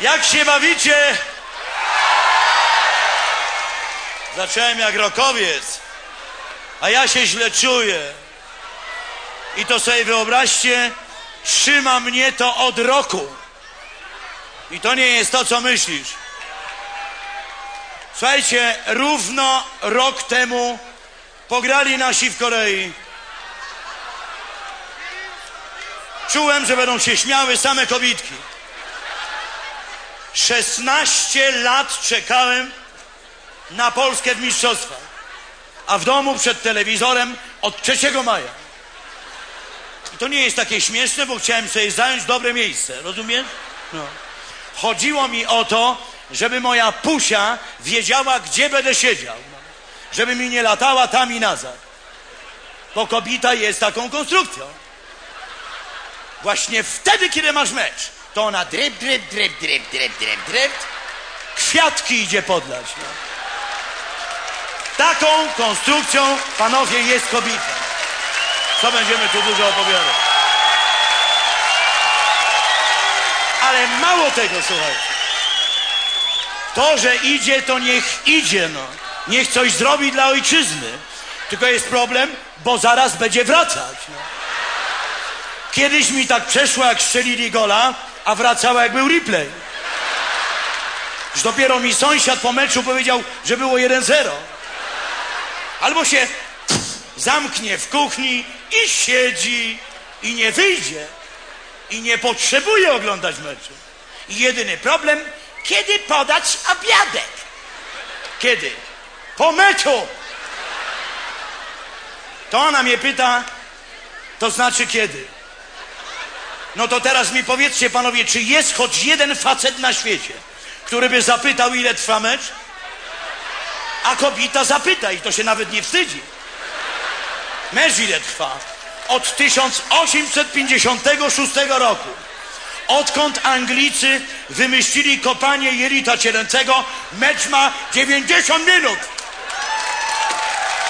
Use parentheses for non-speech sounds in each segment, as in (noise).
Jak się bawicie? Zacząłem jak rokowiec, a ja się źle czuję. I to sobie wyobraźcie, trzyma mnie to od roku. I to nie jest to, co myślisz. Słuchajcie, równo rok temu pograli nasi w Korei. Czułem, że będą się śmiały same kobitki. 16 lat czekałem na Polskę w mistrzostwach, a w domu przed telewizorem od 3 maja. I to nie jest takie śmieszne, bo chciałem sobie zająć dobre miejsce, rozumiesz? No. Chodziło mi o to, żeby moja pusia wiedziała, gdzie będę siedział. Żeby mi nie latała tam i nazad. Bo kobita jest taką konstrukcją. Właśnie wtedy, kiedy masz mecz, to ona dryb, dryb, dryb, dryb, dryb, dryb, dryb, kwiatki idzie podlać. No. Taką konstrukcją, panowie, jest kobita. Co będziemy tu dużo opowiadać? Ale mało tego, słuchajcie. To, że idzie, to niech idzie, no. Niech coś zrobi dla ojczyzny. Tylko jest problem, bo zaraz będzie wracać. No. Kiedyś mi tak przeszło, jak strzelili gola, a wracała, jak był replay. Już dopiero mi sąsiad po meczu powiedział, że było 1-0. Albo się zamknie w kuchni i siedzi i nie wyjdzie i nie potrzebuje oglądać meczu. I jedyny problem, kiedy podać obiadek. Kiedy? Po meczu. To ona mnie pyta, to znaczy kiedy? No to teraz mi powiedzcie, panowie, czy jest choć jeden facet na świecie, który by zapytał, ile trwa mecz? A kobieta zapyta i to się nawet nie wstydzi. Mecz ile trwa? Od 1856 roku. Odkąd Anglicy wymyślili kopanie jelita cielęcego, mecz ma 90 minut.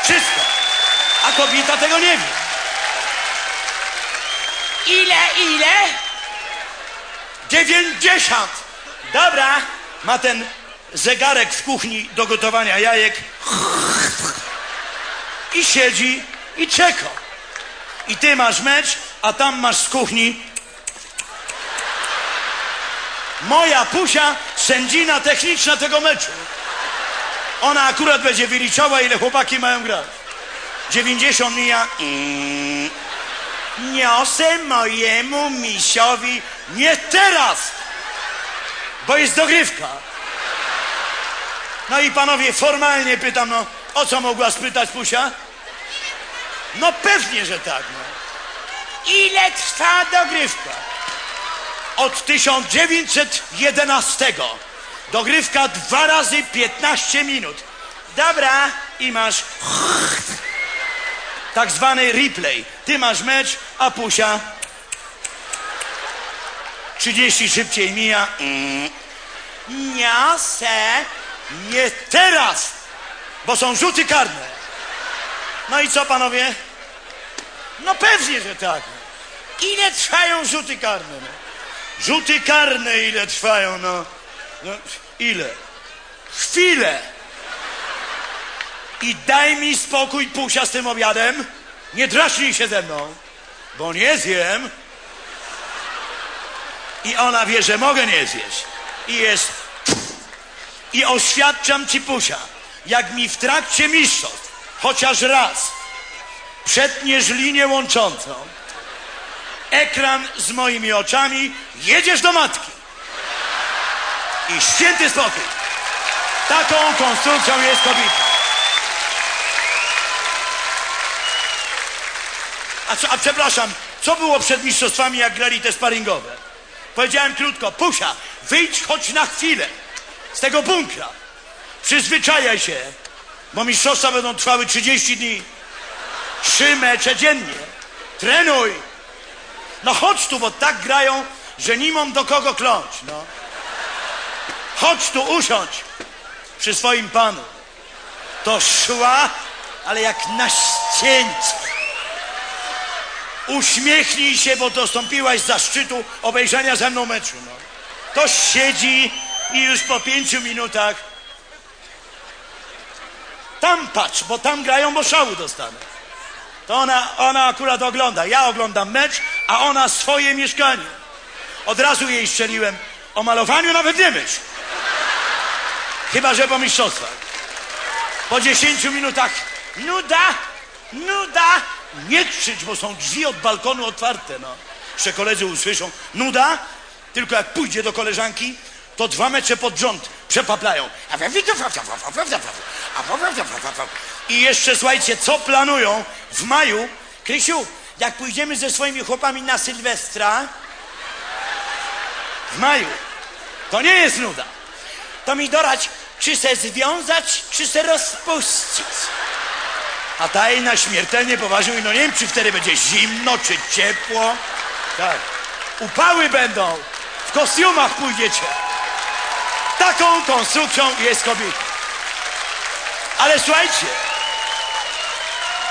Wszystko. A kobieta tego nie wie. Ile, ile? 90. Dobra. Ma ten zegarek w kuchni do gotowania jajek. I siedzi i czeka. I ty masz mecz, a tam masz z kuchni. Moja pusia, sędzina techniczna tego meczu. Ona akurat będzie wyliczała, ile chłopaki mają grać. 90 mija. Mm. Niosę mojemu misiowi nie teraz, bo jest dogrywka. No i panowie, formalnie pytam, no o co mogła spytać Pusia? No pewnie, że tak. No. Ile trwa dogrywka? Od 1911. Dogrywka dwa razy 15 minut. Dobra, i masz tak zwany replay. Ty masz mecz, a Pusia 30 szybciej mija. Mm. Niosę nie teraz, bo są rzuty karne. No i co panowie? No pewnie, że tak. Ile trwają rzuty karne? No? Rzuty karne ile trwają, no. no ile? Chwilę. I daj mi spokój, Pusia, z tym obiadem. Nie drażnij się ze mną, bo nie zjem. I ona wie, że mogę nie zjeść. I jest... I oświadczam ci, Pusia, jak mi w trakcie mistrzostw, chociaż raz, przetniesz linię łączącą, ekran z moimi oczami, jedziesz do matki. I święty spokój. Taką konstrukcją jest kobieta. A, co, a przepraszam, co było przed mistrzostwami, jak grali te sparingowe? Powiedziałem krótko, Pusia, wyjdź choć na chwilę z tego bunkra. Przyzwyczajaj się, bo mistrzostwa będą trwały 30 dni. Trzy mecze dziennie. Trenuj. No chodź tu, bo tak grają, że nie mam do kogo kląć, no. Chodź tu, usiądź przy swoim panu. To szła, ale jak na ścięcie. Uśmiechnij się, bo dostąpiłaś zaszczytu obejrzenia ze mną meczu, no. To siedzi i już po pięciu minutach tam patrz, bo tam grają, bo szału dostanę. To ona, ona akurat ogląda. Ja oglądam mecz, a ona swoje mieszkanie. Od razu jej strzeliłem. O malowaniu nawet nie myśl. Chyba, że po mistrzostwach. Po 10 minutach nuda, nuda. Nie krzycz, bo są drzwi od balkonu otwarte, no. Jeszcze koledzy usłyszą. Nuda, tylko jak pójdzie do koleżanki, to dwa mecze pod rząd przepaplają. I jeszcze słuchajcie, co planują w maju? Krysiu, jak pójdziemy ze swoimi chłopami na Sylwestra w maju, to nie jest nuda. To mi dorać, czy se związać, czy se rozpuścić. A ta jej na śmiertelnie poważnie mówi, no nie wiem, czy wtedy będzie zimno, czy ciepło. Tak. Upały będą. W kostiumach pójdziecie. Taką konstrukcją jest kobieta. Ale słuchajcie,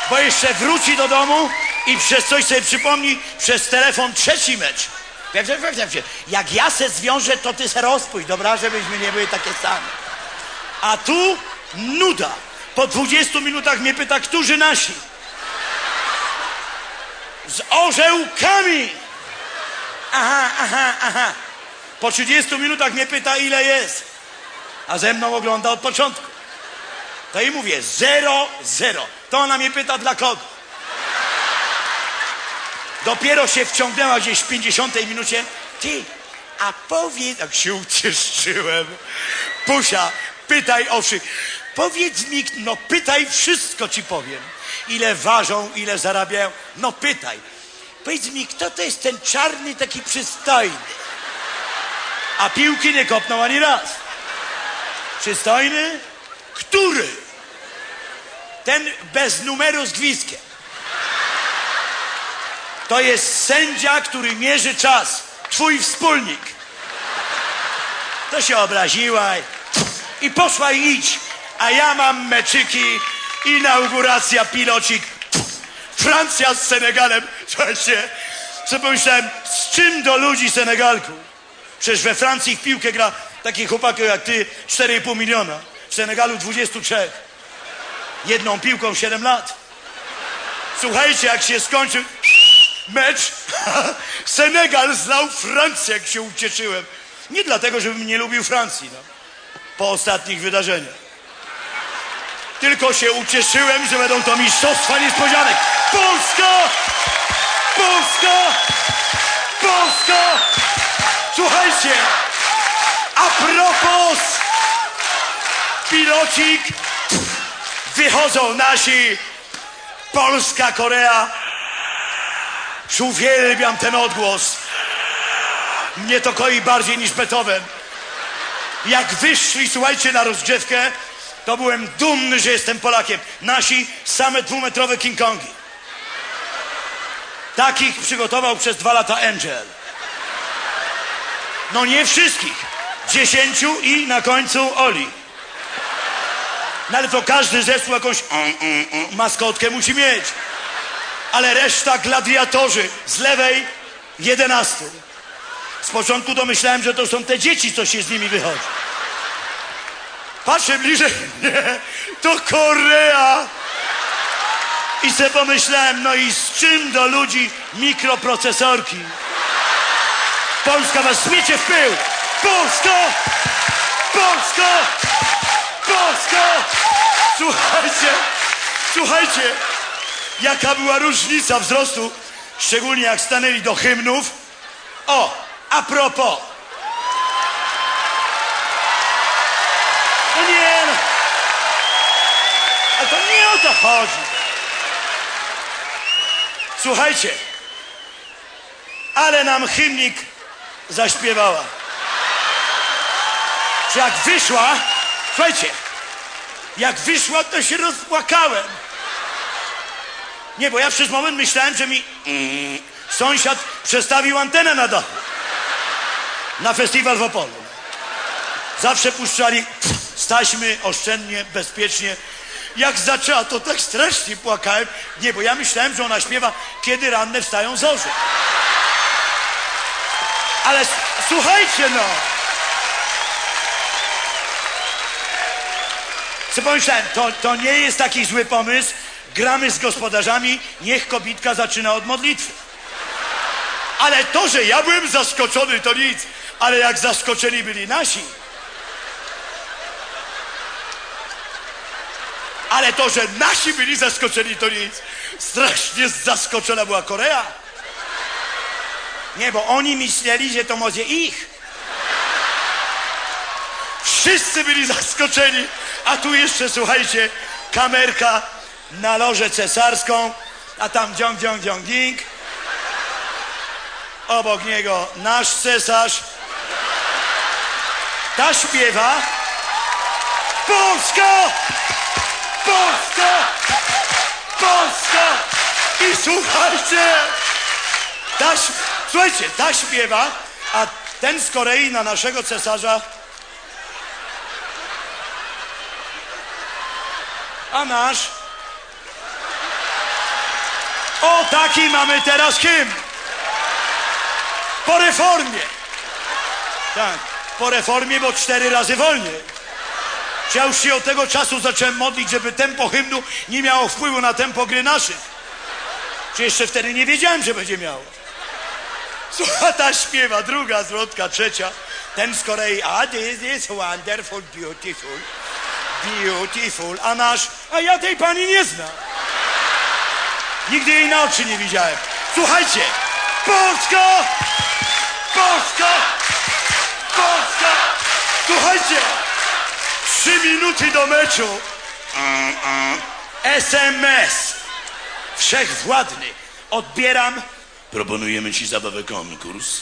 bo jeszcze wróci do domu i przez coś sobie przypomni przez telefon trzeci mecz. Jak ja se zwiążę, to ty se rozpójść, dobra, żebyśmy nie byli takie same. A tu nuda. Po 20 minutach mnie pyta, którzy nasi? Z orzełkami. Aha, aha, aha. Po 30 minutach mnie pyta, ile jest. A ze mną ogląda od początku. To i mówię, zero, zero. To ona mnie pyta, dla kogo? Dopiero się wciągnęła gdzieś w 50 minucie. Ty, a powiedz... Tak się ucieszyłem. Pusia, pytaj o wszystko. Powiedz mi, no pytaj, wszystko ci powiem. Ile ważą, ile zarabiają. No pytaj. Powiedz mi, kto to jest ten czarny, taki przystojny? A piłki nie kopnął ani raz. Przystojny? Który? Ten bez numeru z gwizdkiem. To jest sędzia, który mierzy czas. Twój wspólnik. To się obraziła i- poszła i idź. A ja mam meczyki, inauguracja, pilocik. Francja z Senegalem. (laughs) Słuchajcie, co pomyślałem, z czym do ludzi Senegalku? Przecież we Francji w piłkę gra taki chłopak jak ty 4,5 miliona. W Senegalu 23. Jedną piłką 7 lat. Słuchajcie, jak się skończył mecz, (laughs) Senegal znał Francję, jak się ucieszyłem. Nie dlatego, żebym nie lubił Francji, no. Po ostatnich wydarzeniach. Tylko się ucieszyłem, że będą to mistrzostwa niespodzianek. Polska! Polska! Polska! Słuchajcie, a propos, pilocik, wychodzą nasi, Polska, Korea. Uwielbiam ten odgłos. Mnie to koi bardziej niż Beethoven. Jak wyszli, słuchajcie, na rozgrzewkę, to byłem dumny, że jestem Polakiem. Nasi same dwumetrowe King Kongi. Takich przygotował przez dwa lata Angel. No nie wszystkich. Dziesięciu i na końcu Oli. No ale to każdy zespół jakąś maskotkę musi mieć. Ale reszta gladiatorzy z lewej jedenastu. Z początku to myślałem, że to są te dzieci, co się z nimi wychodzi. Patrzę bliżej, nie, to Korea. I se pomyślałem, no i z czym do ludzi mikroprocesorki? Polska was zmiecie w pył! Polska! Polska! Polska! Słuchajcie, słuchajcie, jaka była różnica wzrostu, szczególnie jak stanęli do hymnów. O, a propos. Ale to nie o to chodzi. Słuchajcie, ale nam hymnik zaśpiewała. Jak wyszła, słuchajcie, jak wyszła, to się rozpłakałem. Nie, bo ja przez moment myślałem, że mi mm, sąsiad przestawił antenę na dachu. Na festiwal w Opolu. Zawsze puszczali z taśmy oszczędnie, bezpiecznie. Jak zaczęła, to tak strasznie płakałem. Nie, bo ja myślałem, że ona śpiewa, kiedy ranne wstają zorze. Ale słuchajcie no. Co pomyślałem, to, to nie jest taki zły pomysł. Gramy z gospodarzami, niech kobitka zaczyna od modlitwy. Ale to, że ja byłem zaskoczony, to nic. Ale jak zaskoczeni byli nasi. Ale to, że nasi byli zaskoczeni, to nic. Strasznie zaskoczona była Korea. Nie, bo oni myśleli, że to może ich. Wszyscy byli zaskoczeni. A tu jeszcze, słuchajcie, kamerka na lożę cesarską, a tam dziąg, dziąg, dziąg, ding. Obok niego nasz cesarz. Ta śpiewa. Polska! Polska! Polska! I słuchajcie! Ta, ś- słuchajcie, ta śpiewa, a ten z Korei na naszego cesarza. A nasz. O, taki mamy teraz hymn. Po reformie. Tak, po reformie, bo cztery razy wolniej. Ja już się od tego czasu zacząłem modlić, żeby tempo hymnu nie miało wpływu na tempo gry naszych. Czy jeszcze wtedy nie wiedziałem, że będzie miało. Słucha ta śpiewa, druga zwrotka, trzecia. Ten z Korei, a this is wonderful, beautiful, beautiful. A nasz, a ja tej pani nie znam. Nigdy jej na oczy nie widziałem. Słuchajcie, Polska! Polska! Polska! Słuchajcie, trzy minuty do meczu. SMS. Wszechwładny. Odbieram. Proponujemy ci zabawę konkurs.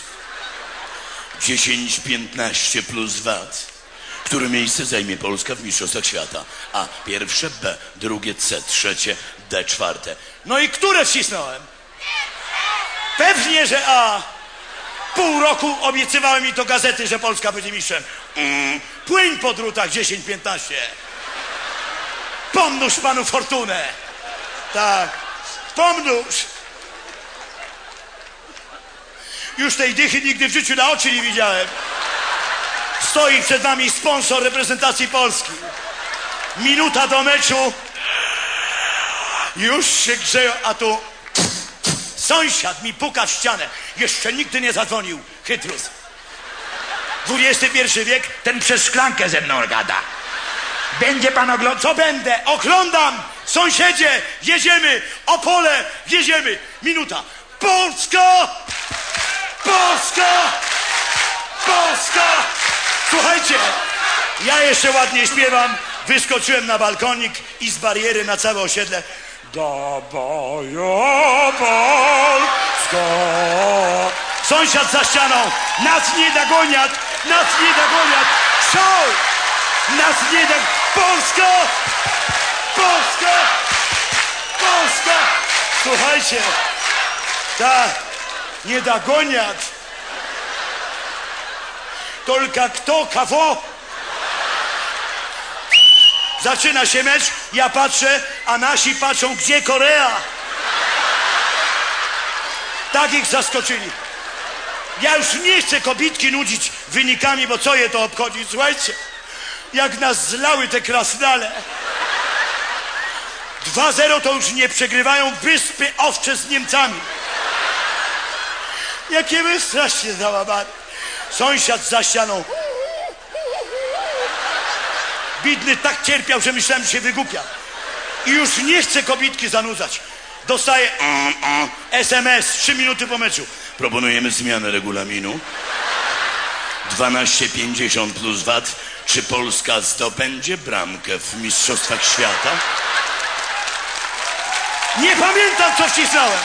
10-15 plus VAT. Które miejsce zajmie Polska w Mistrzostwach Świata? A. Pierwsze, B. Drugie, C. Trzecie, D. Czwarte. No i które wcisnąłem? Pewnie, że A. Pół roku obiecywały mi to gazety, że Polska będzie mistrzem. Mm. Płyń po drutach 10-15. Pomnóż panu fortunę. Tak, pomnóż. Już tej dychy nigdy w życiu na oczy nie widziałem. Stoi przed nami sponsor reprezentacji Polski. Minuta do meczu. Już się grzeją, a tu sąsiad mi puka w ścianę. Jeszcze nigdy nie zadzwonił. Chytrus. XXI wiek, ten przez szklankę ze mną gada. Będzie pan oglądał? Co będę? Oglądam! Sąsiedzie, jedziemy! Opole, jedziemy! Minuta. Polska! Polska! Polska! Słuchajcie, ja jeszcze ładnie śpiewam. Wyskoczyłem na balkonik i z bariery na całe osiedle. Do Polsko! Sąsiad za ścianą. Nas nie dogoniat! Nas nie dogoniat! Szał! Nas nie da... Polska! Polska! Polska! Słuchajcie, tak, nie dogoniat. Tylko kto, kawo? Zaczyna się mecz, ja patrzę, a nasi patrzą, gdzie Korea? Tak ich zaskoczyli. Ja już nie chcę kobitki nudzić wynikami, bo co je to obchodzi? Słuchajcie, jak nas zlały te krasnale. 2-0 to już nie przegrywają wyspy owcze z Niemcami. Jakie my strasznie załamane. Sąsiad za ścianą. Bidny tak cierpiał, że myślałem, że się wygłupia. I już nie chce kobitki zanudzać. Dostaje mm, mm, SMS trzy minuty po meczu. Proponujemy zmianę regulaminu. 12,50 plus VAT. Czy Polska zdobędzie bramkę w Mistrzostwach Świata? Nie pamiętam, co wcisnąłem.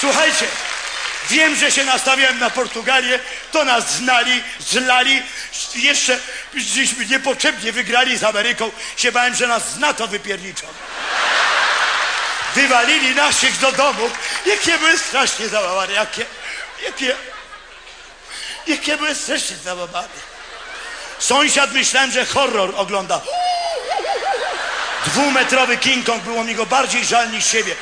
Słuchajcie, wiem, że się nastawiałem na Portugalię, to nas znali, zlali, jeszcze żeśmy niepotrzebnie wygrali z Ameryką, się bałem, że nas z NATO wypierniczą. Wywalili naszych do domu, jakie były strasznie załamane, jakie, jakie, jakie były strasznie załamane. Sąsiad myślałem, że horror ogląda. Dwumetrowy King Kong, było mi go bardziej żal niż siebie.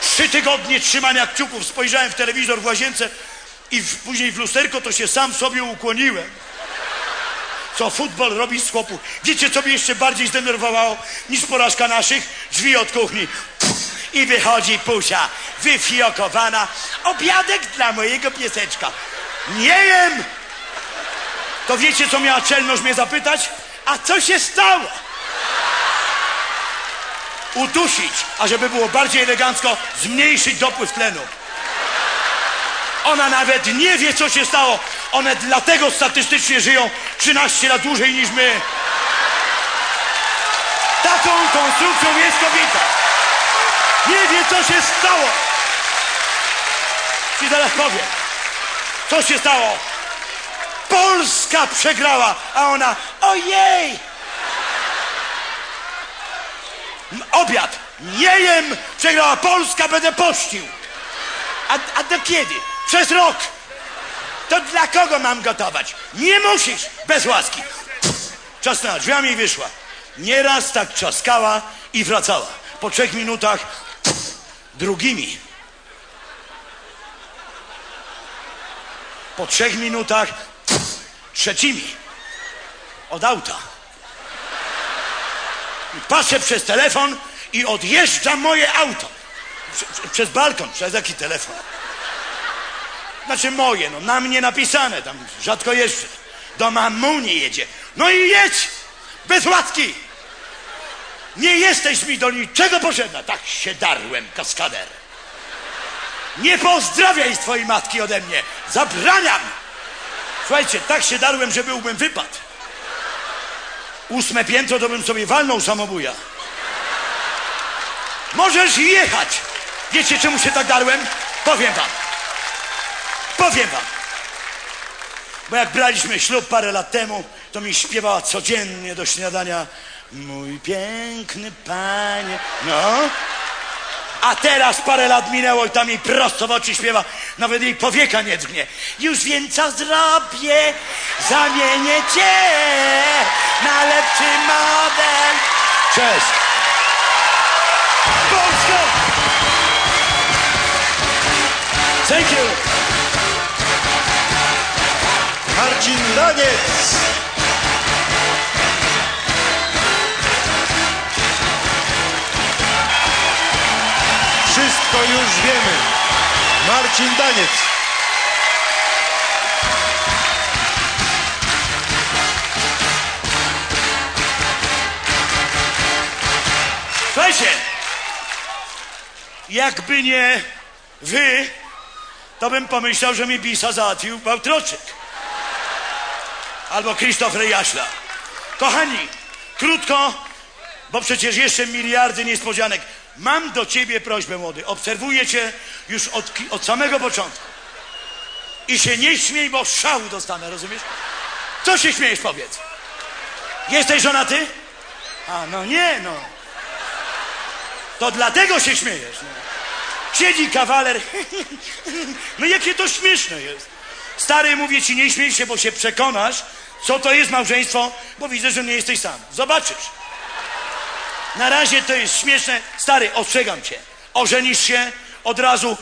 Trzy tygodnie trzymania kciuków, spojrzałem w telewizor w łazience, I w, później w lusterko to się sam sobie ukłoniłem. Co futbol robi z chłopów. Wiecie, co mnie jeszcze bardziej zdenerwowało niż porażka naszych? Drzwi od kuchni. I wychodzi Pusia, wyfiokowana. Obiadek dla mojego pieseczka. Nie jem! To wiecie, co miała czelność mnie zapytać? A co się stało? Udusić, a żeby było bardziej elegancko, zmniejszyć dopływ tlenu. Ona nawet nie wie, co się stało. One dlatego statystycznie żyją 13 lat dłużej niż my. Taką konstrukcją jest kobieta. Nie wie, co się stało. Ci zaraz powiem. Co się stało? Polska przegrała, a ona ojej! Obiad. Nie jem. Przegrała Polska, będę pościł. A, a do kiedy? Przez rok. To dla kogo mam gotować? Nie musisz, bez łaski. Czasnęła drzwiami i wyszła. Nieraz tak trzaskała i wracała. Po trzech minutach drugimi. Po trzech minutach trzecimi. Od auta. I patrzę przez telefon i odjeżdża moje auto. Prze- prze- Przez balkon, przez jaki telefon? Znaczy moje, no na mnie napisane, tam rzadko jeżdżę. Do mamuni jedzie. No i jedź! Bez łaski! Nie jesteś mi do niczego potrzebna. Tak się darłem, kaskader. Nie pozdrawiaj twojej matki ode mnie. Zabraniam! Słuchajcie, tak się darłem, że byłbym wypad. Ósme piętro to bym sobie walnął samobuja. Możesz jechać. Wiecie, czemu się tak darłem? Powiem wam. Powiem wam. Bo jak braliśmy ślub parę lat temu, to mi śpiewała codziennie do śniadania Mój piękny panie. No. A teraz parę lat minęło i tam jej prosto w oczy śpiewa. Nawet jej powieka nie drgnie. Już wiem, co zrobię. Zamienię cię na lepszy model. Cześć. Polska! Thank you. Marcin Daniec. Wszystko już wiemy. Marcin Daniec. Słuchajcie, jakby nie wy, to bym pomyślał, że mi Bisa załatwił Bałtroczyk. Albo Krzysztof Rejaśla. Kochani, krótko, bo przecież jeszcze miliardy niespodzianek. Mam do ciebie prośbę, młody. Obserwuję cię już od, od samego początku. I się nie śmiej, bo szału dostanę, rozumiesz? Co się śmiejesz, powiedz? Jesteś żonaty? A, no nie, no. To dlatego się śmiejesz. No. Siedzi kawaler. (laughs) No jakie to śmieszne jest. Stary, mówię ci, nie śmiej się, bo się przekonasz, co to jest małżeństwo, bo widzę, że nie jesteś sam. Zobaczysz. Na razie to jest śmieszne. Stary, ostrzegam cię. Ożenisz się, od razu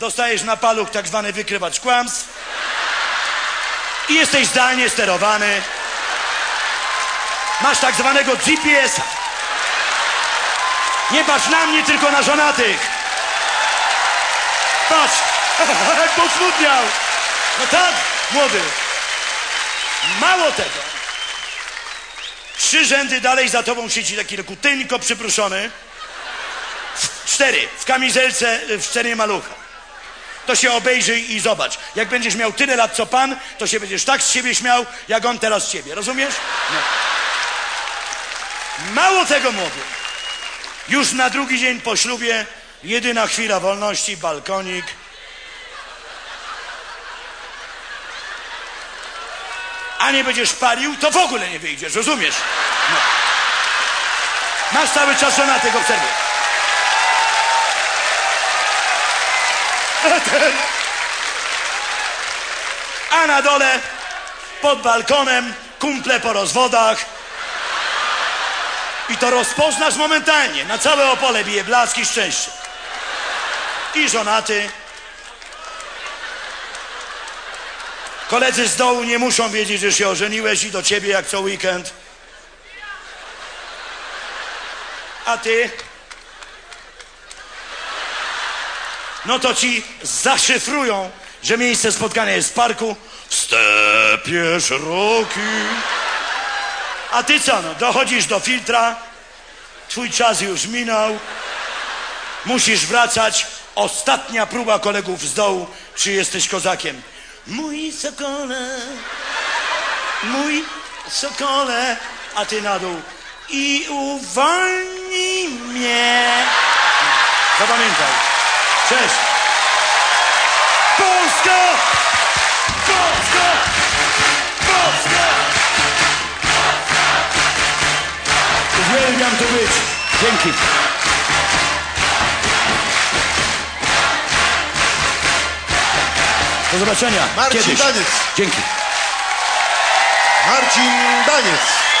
dostajesz na paluch tak zwany wykrywacz kłamstw i jesteś zdalnie sterowany. Masz tak zwanego GPS-a. Nie patrz na mnie, tylko na żonatych. Patrz, jak (laughs) posmutniał. No tak, młody. Mało tego. Trzy rzędy dalej za tobą siedzi taki lekutynko przypruszony. Cztery, w kamizelce, w szczenie malucha. To się obejrzyj i zobacz. Jak będziesz miał tyle lat co pan, to się będziesz tak z siebie śmiał, jak on teraz z ciebie. Rozumiesz? No. Mało tego, młody. Już na drugi dzień po ślubie, jedyna chwila wolności, balkonik. A nie będziesz palił, to w ogóle nie wyjdziesz, rozumiesz? No. Masz cały czas żonatych, obserwuj. A na dole, pod balkonem, kumple po rozwodach. I to rozpoznasz momentalnie. Na całe Opole bije blaski szczęście. I żonaty. Koledzy z dołu nie muszą wiedzieć, że się ożeniłeś i do ciebie jak co weekend. A ty? No to ci zaszyfrują, że miejsce spotkania jest w parku w stepie. A ty co no, dochodzisz do filtra, twój czas już minął, musisz wracać, ostatnia próba kolegów z dołu, czy jesteś kozakiem. Mój sokole, mój sokole, a ty na dół i uwolnij mnie. Zapamiętaj. Cześć. Polska! Polska! Polska! Uwielbiam tu być. Dzięki. Do zobaczenia. Marcin Kiedyś. Daniec. Dzięki. Marcin Daniec.